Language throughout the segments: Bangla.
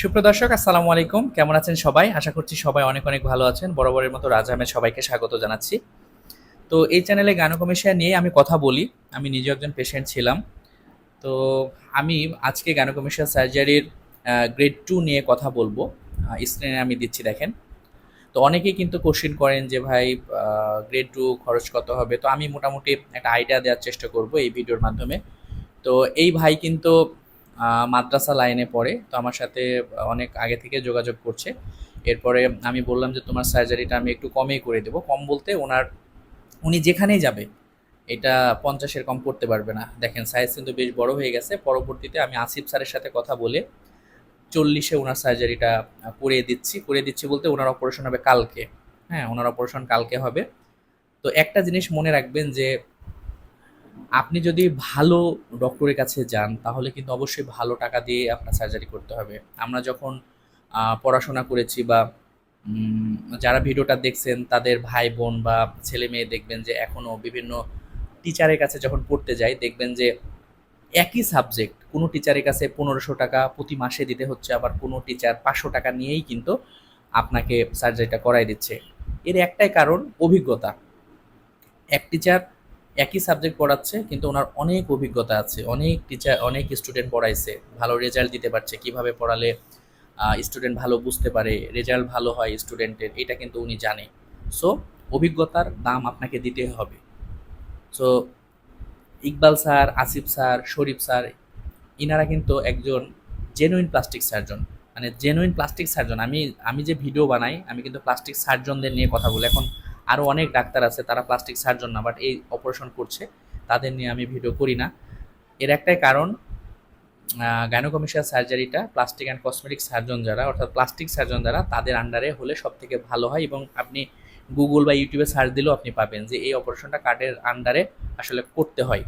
সুপ্রদর্শক আসসালামু আলাইকুম। কেমন আছেন সবাই? আশা করছি সবাই অনেক অনেক ভালো আছেন। বরাবরের মতো রাজা আহমেদ সবাইকে স্বাগত জানাচ্ছি। তো এই চ্যানেলে গানকমিশিয়া নিয়ে আমি কথা বলি। আমি নিজে একজন পেশেন্ট ছিলাম। তো আমি আজকে গানকমিশিয়া সার্জারির গ্রেড টু নিয়ে কথা বলব। স্ক্রিনে আমি দিচ্ছি, দেখেন। তো অনেকেই কিন্তু কোশ্চিন করেন যে, ভাই গ্রেড টু খরচ কত হবে? তো আমি মোটামুটি একটা আইডিয়া দেওয়ার চেষ্টা করব এই ভিডিওর মাধ্যমে। তো এই ভাই কিন্তু মাদ্রাসা লাইনে পড়ে, তো আমার সাথে অনেক আগে থেকে যোগাযোগ করছে। এরপরে আমি বললাম যে, তোমার সার্জারিটা আমি একটু কমেই করে দেবো। কম বলতে ওনার, উনি যেখানেই যাবে, এটা পঞ্চাশের কম করতে পারবে না। দেখেন সাইজ কিন্তু বেশ বড় হয়ে গেছে। পরবর্তীতে আমি আসিফ স্যারের সাথে কথা বলে চল্লিশে ওনার সার্জারিটা করিয়ে দিচ্ছি। করিয়ে দিচ্ছি বলতে ওনার অপারেশন হবে কালকে। হ্যাঁ ওনার অপারেশন কালকে হবে। তো একটা জিনিস মনে রাখবেন যে আপনি যদি ভালো ডক্টরের কাছে যান, তাহলে কিন্তু অবশ্যই ভালো টাকা দিয়ে আপনার সার্জারি করতে হবে। আমরা যখন পড়াশোনা করেছি বা যারা ভিডিওটা দেখছেন, তাদের ভাই বোন বা ছেলে মেয়ে দেখবেন যে এখনও বিভিন্ন টিচারের কাছে যখন পড়তে যায় দেখবেন যে, একই সাবজেক্ট কোনো টিচারের কাছে পনেরোশো টাকা প্রতি মাসে দিতে হচ্ছে, আবার কোনো টিচার পাঁচশো টাকা নিয়েই কিন্তু আপনাকে সার্জারিটা করাই দিচ্ছে। এর একটাই কারণ, অভিজ্ঞতা। এক টিচার একই সাবজেক্ট পড়াচ্ছে, কিন্তু ওনার অনেক অভিজ্ঞতা আছে। অনেক টিচার অনেক স্টুডেন্ট পড়াইছে। ভালো রেজাল্ট দিতে পারছে, কীভাবে পড়ালে স্টুডেন্ট ভালো বুঝতে পারে রেজাল্ট ভালো হয় স্টুডেন্টের এটা কিন্তু উনি জানে। সো অভিজ্ঞতার দাম আপনাকে দিতে হবে। So Iqbal sir, Asif sir, Sharif sir, ইনারা কিন্তু একজন জেনুইন প্লাস্টিক সার্জন মানে জেনুইন প্লাস্টিক সার্জন আমি আমি যে ভিডিও বানাই, আমি কিন্তু প্লাস্টিক সার্জনদের নিয়ে কথা বলি। এখন আরও অনেক ডাক্তার আছে, তারা প্লাস্টিক সার্জন না বাট এই অপারেশন করছে। তাদের নিয়ে আমি ভিডিও করি না। এর একটাই কারণ গাইনোকমিশিয়া সার্জারিটা প্লাস্টিক অ্যান্ড কসমেটিক সার্জন যারা, অর্থাৎ প্লাস্টিক সার্জন যারা তাদের আন্ডারে হলে সব থেকে ভালো হয় এবং আপনি গুগল বা ইউটিউবে সার্চ দিলেও আপনি পাবেন যে এই অপারেশনটা কার্ডের আন্ডারে আসলে করতে হয়।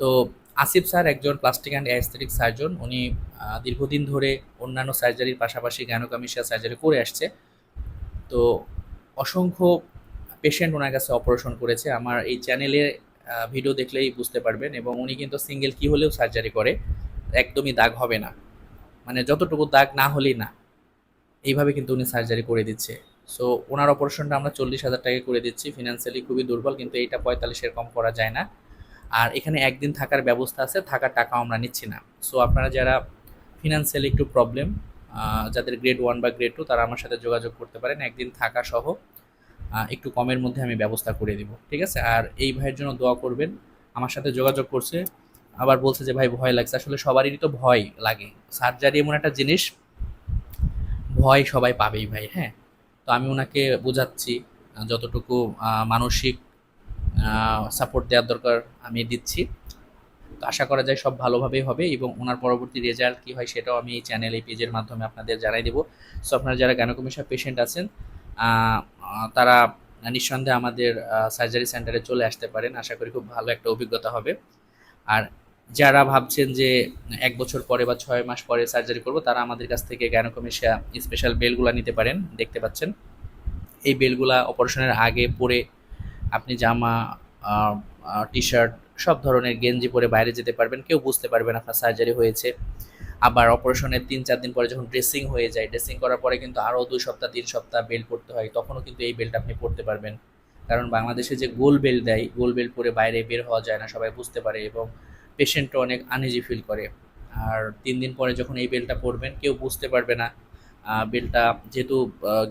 তো আসিফ স্যার একজন প্লাস্টিক অ্যান্ড অ্যাস্থেটিক সার্জন উনি দীর্ঘদিন ধরে অন্যান্য সার্জারির পাশাপাশি গ্যানোকামিশিয়া সার্জারি করে আসছে। তো অসংখ্য পেশেন্ট ওনার কাছে অপারেশন করেছে। আমার এই চ্যানেলে ভিডিও দেখলেই বুঝতে পারবেন এবং উনি কিন্তু সিঙ্গেল কি হলেও সার্জারি করে, একদমই দাগ হবে না। মানে যতটুকু দাগ না হলেই না। এইভাবে কিন্তু উনি সার্জারি করে দিচ্ছে। সো ওনার অপারেশনটা আমরা চল্লিশ হাজার টাকা করে দিচ্ছি। ফিনান্সিয়ালি খুবই দুর্বল, কিন্তু এইটা পঁয়তাল্লিশের কম করা যায় না। আর এখানে একদিন থাকার ব্যবস্থা আছে, থাকার টাকাও আমরা নিচ্ছি না। সো আপনারা যারা ফিনান্সিয়ালি একটু প্রবলেম যাদের গ্রেড ওয়ান বা গ্রেড টু তারা আমার সাথে যোগাযোগ করতে পারেন। একদিন থাকা সহ একটু কমের মধ্যে আমি ব্যবস্থা করে দিব, ঠিক আছে? আর এই ভাইয়ের জন্য দোয়া করবেন, আমার সাথে যোগাযোগ করছে, আবার বলছে যে, ভাই, ভয় লাগছে। আসলে সবারই তো ভয় লাগে। সার্জারি এমন একটা জিনিস, ভয় সবাই পাবেই ভাই হ্যাঁ? তো আমি ওনাকে বোঝাচ্ছি, যতটুকু মানসিক সাপোর্ট দেওয়ার দরকার আমি দিচ্ছি। আশা করা যায় সব ভালোভাবেই হবে এবং ওনার পরবর্তী রেজাল্ট কী হয় সেটাও আমি এই চ্যানেল এই পেজের মাধ্যমে আপনাদের জানাই দেবো। সো আপনারা যারা গ্যানোকমিশা পেশেন্ট আছেন তারা নিঃসন্দেহে আমাদের সার্জারি সেন্টারে চলে আসতে পারেন। আশা করি খুব ভালো একটা অভিজ্ঞতা হবে। আর যারা ভাবছেন যে এক বছর পরে বা ছয় মাস পরে সার্জারি করব, তারা আমাদের কাছ থেকে গ্যানোকমিশিয়া স্পেশাল বেলগুলা নিতে পারেন, দেখতে পাচ্ছেন। এই বেলগুলা অপারেশনের আগে পরে আপনি জামা টি শার্ট সব ধরনের গেঞ্জি পরে বাইরে যেতে পারবেন কেউ বুঝতে পারবেন আপনার সার্জারি হয়েছে। আবার অপারেশনের তিন চার দিন পরে যখন ড্রেসিং হয়ে যায় ড্রেসিং করার পরে কিন্তু আরও দুই সপ্তাহ তিন সপ্তাহ বেল্ট পড়তে হয় তখনও কিন্তু এই বেলটা আপনি পড়তে পারবেন। কারণ বাংলাদেশে যে গোল বেল্ট দেয় গোল বেল্ট পরে বাইরে বের হওয়া যায় না সবাই বুঝতে পারে এবং পেশেন্টও অনেক আনইজি ফিল করে। আর তিন দিন পরে যখন এই বেল্টটা পরবেন কেউ বুঝতে পারবে না আহ, বেলটা যেহেতু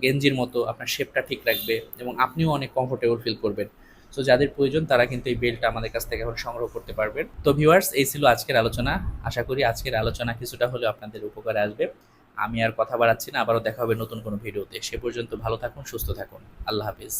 গেঞ্জির মতো আপনার শেপটা ঠিক রাখবে এবং আপনিও অনেক কমফোর্টেবল ফিল করবেন। সো যাদের প্রয়োজন, তারা কিন্তু এই বেলটা আমাদের কাছ থেকে এখন সংগ্রহ করতে পারবেন। তো ভিউয়ার্স এই ছিল আজকের আলোচনা। আশা করি আজকের আলোচনা কিছুটা হলেও আপনাদের উপকারে আসবে। আমি আর কথা বাড়াচ্ছি না। আবারও দেখা হবে নতুন কোনো ভিডিওতে সে পর্যন্ত ভালো থাকুন, সুস্থ থাকুন। আল্লাহ হাফিজ।